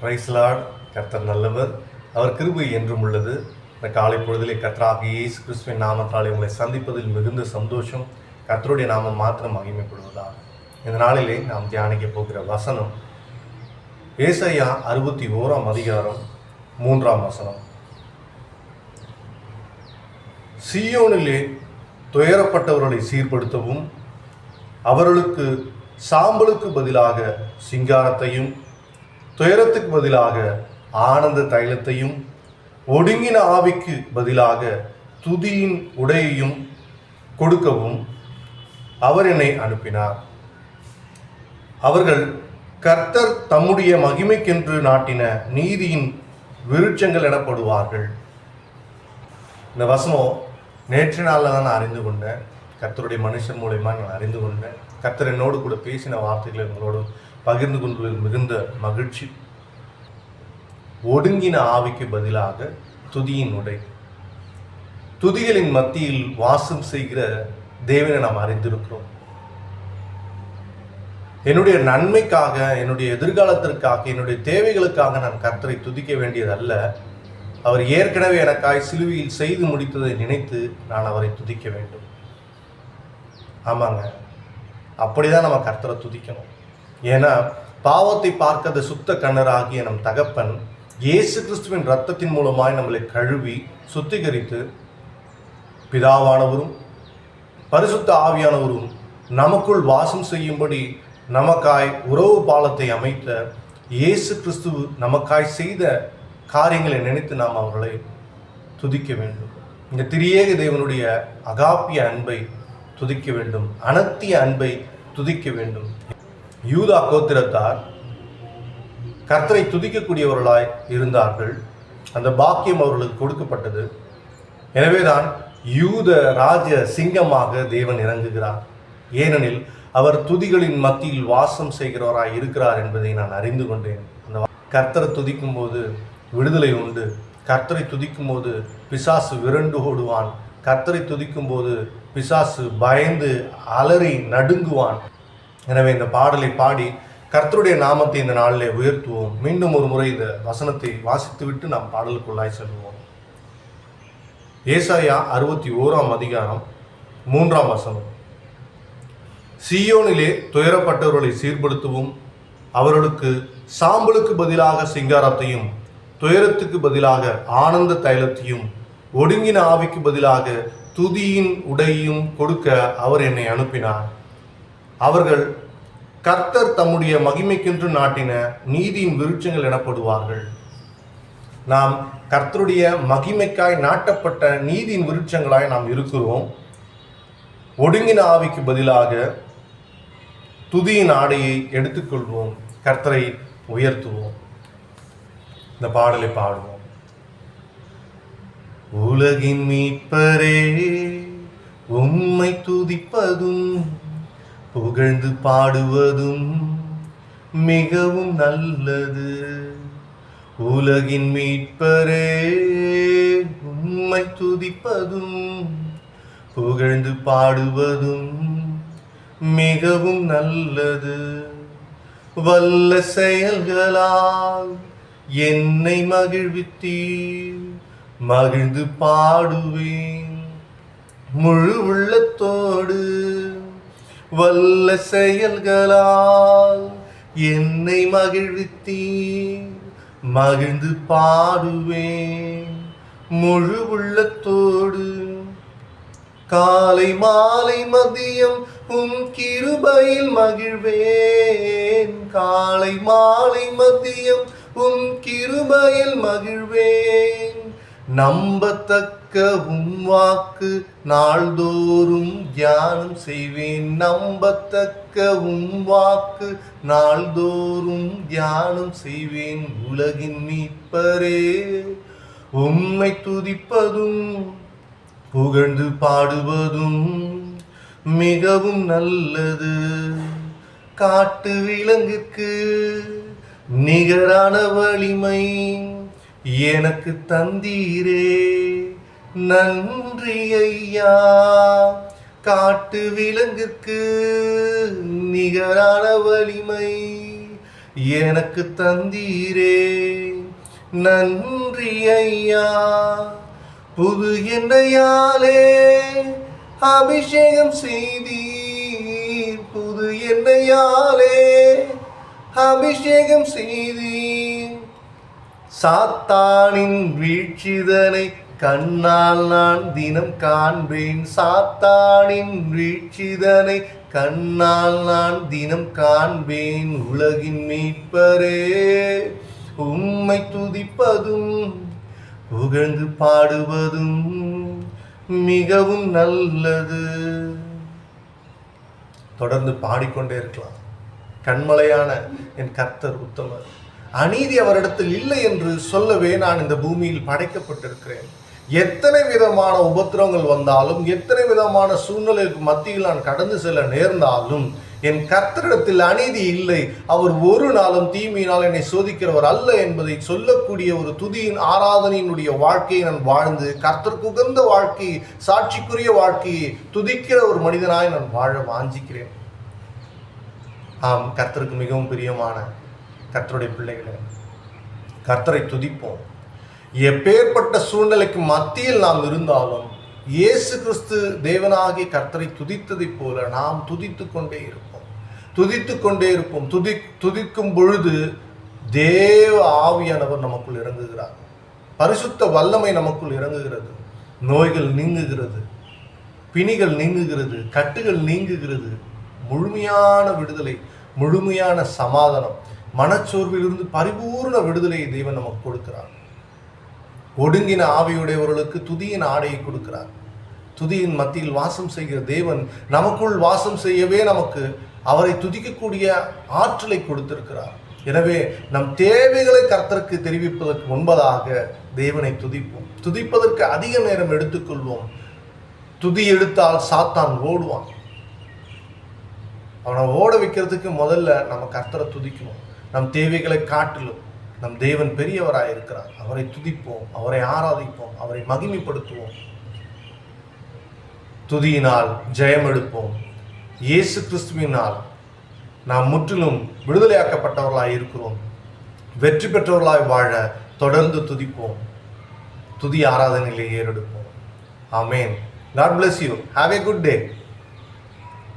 பிரைஸ்லாட். கர்த்தர் நல்லவர். அவர் கிருபை என்றும் உள்ளது. இந்த காலை பொழுதிலே கர்த்தராக இயேசு கிறிஸ்துவின் நாமத்தாலே உங்களை சந்திப்பதில் மிகுந்த சந்தோஷம். கர்த்தருடைய நாமம் மாத்திரம் மகிமைப்படுவதா இந்த நாளிலே நாம் தியானிக்க போகிற வசனம். ஏசையா அறுபத்தி ஓராம் அதிகாரம் மூன்றாம் வசனம். சியோனிலே துயரப்பட்டவர்களை சீர்படுத்தவும் அவர்களுக்கு சாம்பலுக்கு பதிலாக சிங்காரத்தையும் துயரத்துக்கு பதிலாக ஆனந்த தைலத்தையும் ஒடுங்கின ஆவிக்கு பதிலாக துதியின் உடையையும் கொடுக்கவும் அவர் என்னை அனுப்பினார். அவர்கள் கர்த்தர் தம்முடைய மகிமைக்கென்று நாட்டின நீதியின் விருட்சங்கள் எனப்படுவார்கள். இந்த வசனம் நேற்று நாளில் தான் நான் அறிந்து கொண்டேன். கர்த்தருடைய மனுஷன் மூலயமா நான் அறிந்து கொண்டேன். கர்த்தர் என்னோடு கூட பேசின வார்த்தைகளை உங்களோடு பகிர்ந்து கொள்வதில் மிகுந்த மகிழ்ச்சி. ஒடுங்கின ஆவிக்கு பதிலாக துதியின் உடை. துதிகளின் மத்தியில் வாசம் செய்கிற தேவனை நாம் அறிந்திருக்கிறோம். என்னுடைய நன்மைக்காக என்னுடைய எதிர்காலத்திற்காக என்னுடைய தேவைகளுக்காக நான் கர்த்தரை துதிக்க வேண்டியதல்ல. அவர் ஏற்கனவே எனக்காய் சிலுவையில் செய்து முடித்ததை நினைத்து நான் அவரை துதிக்க வேண்டும். ஆமாங்க. அப்படிதான் நம்ம கர்த்தரை துதிக்கணும். ஏன்னா பாவத்தை பார்க்காத சுத்த கண்ணராகிய நம் தகப்பன் இயேசு கிறிஸ்துவின் ரத்தத்தின் மூலமாய் நம்மளை கழுவி சுத்திகரித்து பிதாவானவரும் பரிசுத்த ஆவியானவரும் நமக்குள் வாசம் செய்யும்படி நமக்காய் உறவு பாலத்தை அமைத்த இயேசு கிறிஸ்து நமக்காய் செய்த காரியங்களை நினைத்து நாம் அவர்களை துதிக்க வேண்டும். இந்த திரியேக தேவனுடைய அகாப்பிய அன்பை துதிக்க வேண்டும். அனத்திய அன்பை துதிக்க வேண்டும். யூதா கோத்திரத்தார் கர்த்தரை துதிக்கக்கூடியவர்களாய் இருந்தார்கள். அந்த பாக்கியம் அவர்களுக்கு கொடுக்கப்பட்டது. எனவேதான் யூத ராஜ சிங்கமாக தேவன் இறங்குகிறார். ஏனெனில் அவர் துதிகளின் மத்தியில் வாசம் செய்கிறவராய் இருக்கிறார் என்பதை நான் அறிந்து கொண்டேன். அந்த கர்த்தரை துதிக்கும் போது விடுதலை உண்டு. கர்த்தரை துதிக்கும் போது பிசாசு விரண்டு ஓடுவான். கர்த்தரை துதிக்கும் போது பிசாசு பயந்து அலறி நடுங்குவான். எனவே இந்த பாடலை பாடி கர்த்தருடைய நாமத்தை இந்த நாளிலே உயர்த்துவோம். மீண்டும் ஒரு முறை இந்த வசனத்தை வாசித்துவிட்டு நாம் பாடலுக்குள்ளாய் செல்வோம். ஏசாயா அறுபத்தி ஓராம் அதிகாரம் மூன்றாம் வசனம். சீயோனிலே துயரப்பட்டவர்களை சீர்படுத்தவும். அவர்களுக்கு சாம்பலுக்கு பதிலாக சிங்காரத்தையும் துயரத்துக்கு பதிலாக ஆனந்த தைலத்தையும் ஒடுங்கின ஆவிக்கு பதிலாக துதியின் உடையும் கொடுக்க அவர் என்னை அனுப்பினார். அவர்கள் கர்த்தர் தம்முடைய மகிமைக்கென்று நாட்டின நீதியின் விருட்சங்கள் எனப்படுவார்கள். நாம் கர்த்தருடைய மகிமைக்காய் நாட்டப்பட்ட நீதியின் விருட்சங்களாய் நாம் இருக்கிறோம். ஒடுங்கின ஆவிக்கு பதிலாக துதியின் ஆடையை எடுத்துக்கொள்வோம். கர்த்தரை உயர்த்துவோம். இந்த பாடலை பாடுவோம். உலகின் மீட்பரே உம்மை துதிப்பதும் புகழ்ந்து பாடுவதும் மிகவும் நல்லது. உலகின் மீட்பரே உம்மை துதிப்பதும் புகழ்ந்து பாடுவதும் மிகவும் நல்லது. வல்ல செயல்களால் என்னை மகிழ்வித்தீர். மகிழ்ந்து பாடுவேன். முழு உள்ளத்தோடு வல்ல செயல்களால் என்னை மகிழ்வித்தீர். மகிழ்ந்து பாடுவேன். முழு உள்ளத்தோடு காலை மாலை மதியம் உம் கிருபையில் மகிழ்வேன். காலை மாலை மதியம் உம் கிருபையில் மகிழ்வேன். நம்பத்தக்க உம் வாக்கு நாள்தோறும் தியானம் செய்வேன். நம்பத்தக்க உம் வாக்கு நாள்தோறும் தியானம் செய்வேன். உலகின் மீட்பரே உம்மை துதிப்பதும் புகழ்ந்து பாடுவதும் மிகவும் நல்லது. காட்டு விலங்குக்கு நிகரான வலிமை எனக்கு தந்தீரே. நன்றி ஐயா. காட்டு விலங்குக்கு நிகரான வலிமை எனக்கு தந்தீரே. நன்றி ஐயா. புது என்னையாலே அபிஷேகம் செய்தீர். புது என்னையாலே அபிஷேகம் செய்தீர். சாத்தானின் வீழ்ச்சிதனை கண்ணால் நான் தினம் காண்பேன். சாத்தானின் வீழ்ச்சிதனை கண்ணால் நான் தினம் காண்பேன். உலகின் மீட்பரே உம்மை துதிப்பதும் புகழ்ந்து பாடுவதும் மிகவும் நல்லது. தொடர்ந்து பாடிக்கொண்டே இருக்கலாம். கண்மலையான என் கர்த்தர் உத்தமர். அநீதி அவரிடத்தில் இல்லை என்று சொல்லவே நான் இந்த பூமியில் படைக்கப்பட்டிருக்கிறேன். எத்தனை விதமான உபத்திரவங்கள் வந்தாலும் எத்தனை விதமான சூழ்நிலைக்கு மத்தியில் நான் கடந்து செல்ல நேர்ந்தாலும் என் கர்த்தரிடத்தில் அநீதி இல்லை. அவர் ஒரு நாளும் தீமையினால் என்னை சோதிக்கிறவர் அல்ல என்பதை சொல்லக்கூடிய ஒரு துதியின் ஆராதனையினுடைய வாழ்க்கையை நான் வாழ்ந்து கர்த்தருக்கு உகந்த வாழ்க்கையை சாட்சிக்குரிய வாழ்க்கையை துதிக்கிற ஒரு மனிதனாய் நான் வாழ வாஞ்சிக்கிறேன். ஆம் கர்த்தருக்கு மிகவும் பிரியமான கர்த்தருடைய பிள்ளைகளே கர்த்தரை துதிப்போம். எப்பேற்பட்ட சூழ்நிலைக்கு மத்தியில் நாம் இருந்தாலும் இயேசு கிறிஸ்து தேவனாகி கர்த்தரை துதித்ததைப் போல நாம் துதித்து கொண்டே இருப்போம். துதித்து கொண்டே இருப்போம். துதி துதிக்கும் பொழுது தேவ ஆவியானவர் நமக்குள் இறங்குகிறார். பரிசுத்த வல்லமை நமக்குள் இறங்குகிறது. நோய்கள் நீங்குகிறது. பிணிகள் நீங்குகிறது. கட்டுகள் நீங்குகிறது. முழுமையான விடுதலை முழுமையான சமாதானம் மனச்சோர்விலிருந்து பரிபூர்ண விடுதலையை தெய்வன் நமக்கு கொடுக்கிறார். ஒடுங்கின ஆவியுடையவர்களுக்கு துதியின் ஆடையை கொடுக்கிறார். துதியின் மத்தியில் வாசம் செய்கிற தேவன் நமக்குள் வாசம் செய்யவே நமக்கு அவரை துதிக்கக்கூடிய ஆற்றலை கொடுத்திருக்கிறார். எனவே நம் தேவைகளை கர்த்தருக்கு தெரிவிப்பதற்கு முன்பதாக தேவனை துதிப்போம். துதிப்பதற்கு அதிக நேரம் எடுத்துக்கொள்வோம். துதி எடுத்தால் சாத்தான் ஓடுவான். அவனை ஓட வைக்கிறதுக்கு முதல்ல நம்ம கர்த்தரை துதிக்கணும். நம் தேவைகளை காட்டிலும் நம் தேவன் பெரியவராக இருக்கிறார். அவரை துதிப்போம் அவரை ஆராதிப்போம் அவரை மகிமைப்படுத்துவோம். துதியினால் ஜெயம் எடுப்போம். இயேசு கிறிஸ்துவினால் நாம் முற்றிலும் விடுதலையாக்கப்பட்டவர்களாக இருக்கிறோம். வெற்றி பெற்றவர்களாய் வாழ தொடர்ந்து துதிப்போம். துதி ஆராதனையிலே ஏறெடுப்போம். Amen. God bless you have a good day